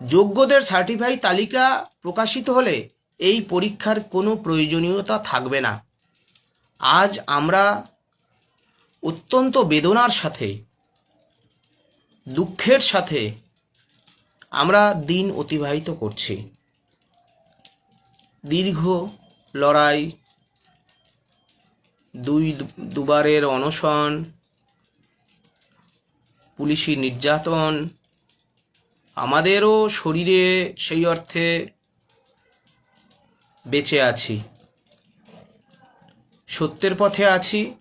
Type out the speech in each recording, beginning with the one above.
যোগ্যদের certify তালিকা প্রকাশিত হলে এই পরীক্ষার কোনো প্রয়োজনীয়তা থাকবে না। আজ আমরা অত্যন্ত বেদনার সাথে, দুঃখের সাথে আমরা দিন অতিবাহিত করছি। দীর্ঘ লড়াই, দুই দুবারের অনশন, পুলিশি নির্যাতন আমাদেরও শরীরে সেই অর্থে বেঁচে আছি। সত্যের পথে আছি,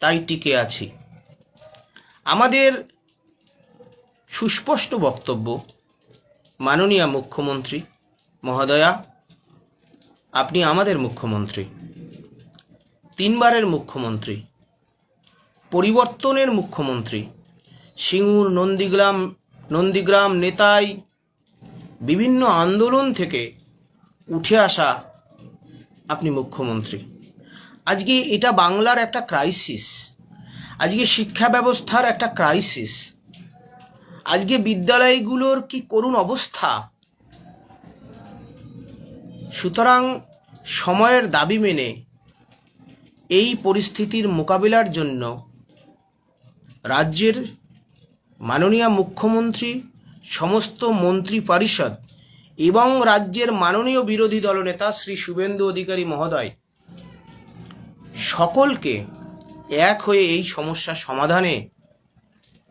তাই টিকে আছি। আমাদের সুস্পষ্ট বক্তব্য, মাননীয় মুখ্যমন্ত্রী মহোদয়া, আপনি আমাদের মুখ্যমন্ত্রী, তিনবারের মুখ্যমন্ত্রী, পরিবর্তনের মুখ্যমন্ত্রী, সিঙ্গুর, নন্দীগ্রাম নন্দীগ্রাম নেতাই বিভিন্ন আন্দোলন থেকে উঠে আসা আপনি মুখ্যমন্ত্রী। আজকে এটা বাংলার একটা ক্রাইসিস আজকে শিক্ষা ব্যবস্থার একটা ক্রাইসিস আজকে বিদ্যালয়গুলোর কি করুণ অবস্থা? সুতরাং সময়ের দাবি মেনে এই পরিস্থিতির মোকাবিলার জন্য রাজ্যের মাননীয় মুখ্যমন্ত্রী, সমস্ত মন্ত্রী পরিষদ এবং রাজ্যের মাননীয় বিরোধী দলনেতা শ্রী শুভেন্দু অধিকারী মহোদয় সকলকে এক হয়ে এই সমস্যা সমাধানে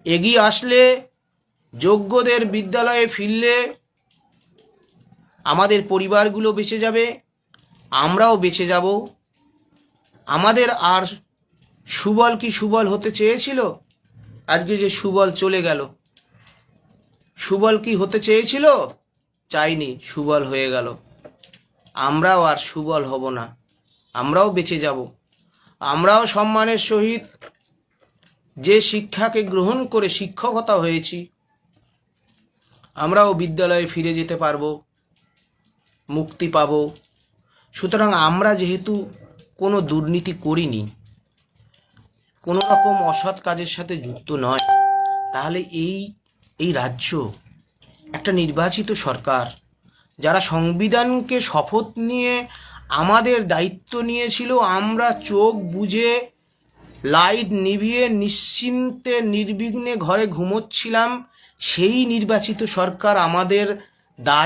এগিয়ে আসলে, যোগ্যদের বিদ্যালয়ে ফিরলে আমাদের পরিবারগুলো বেঁচে যাবে, আমরাও বেঁচে যাব। আমাদের আর সুবল কি সুবল হতে চেয়েছিল? আজকে যে সুবল চলে গেল। সুবল কি হতে চেয়েছিল? চাইনি, সুবল হয়ে গেল। আমরাও আর সুবল হব না। আমরাও বেঁচে যাব। আমরাও সম্মানের সহিত যে শিক্ষাকে গ্রহণ করে শিক্ষকতা হয়েছি, আমরাও বিদ্যালয়ে ফিরে যেতে পারব, মুক্তি পাব। সুতরাং আমরা যেহেতু কোনো দুর্নীতি করিনি কোনো রকম অসৎ কাজের সাথে যুক্ত নয়। তাহলে এই এই রাজ্য একটা নির্বাচিত সরকার, যারা সংবিধানকে শপথ নিয়ে আমাদের দায়িত্ব নিয়েছিল, আমরা চোখ বুজে লাইট নিভিয়ে নিশ্চিন্তে নির্বিঘ্নে ঘরে ঘুমোচ্ছিলাম, সেই নির্বাচিত সরকার আমাদের দায়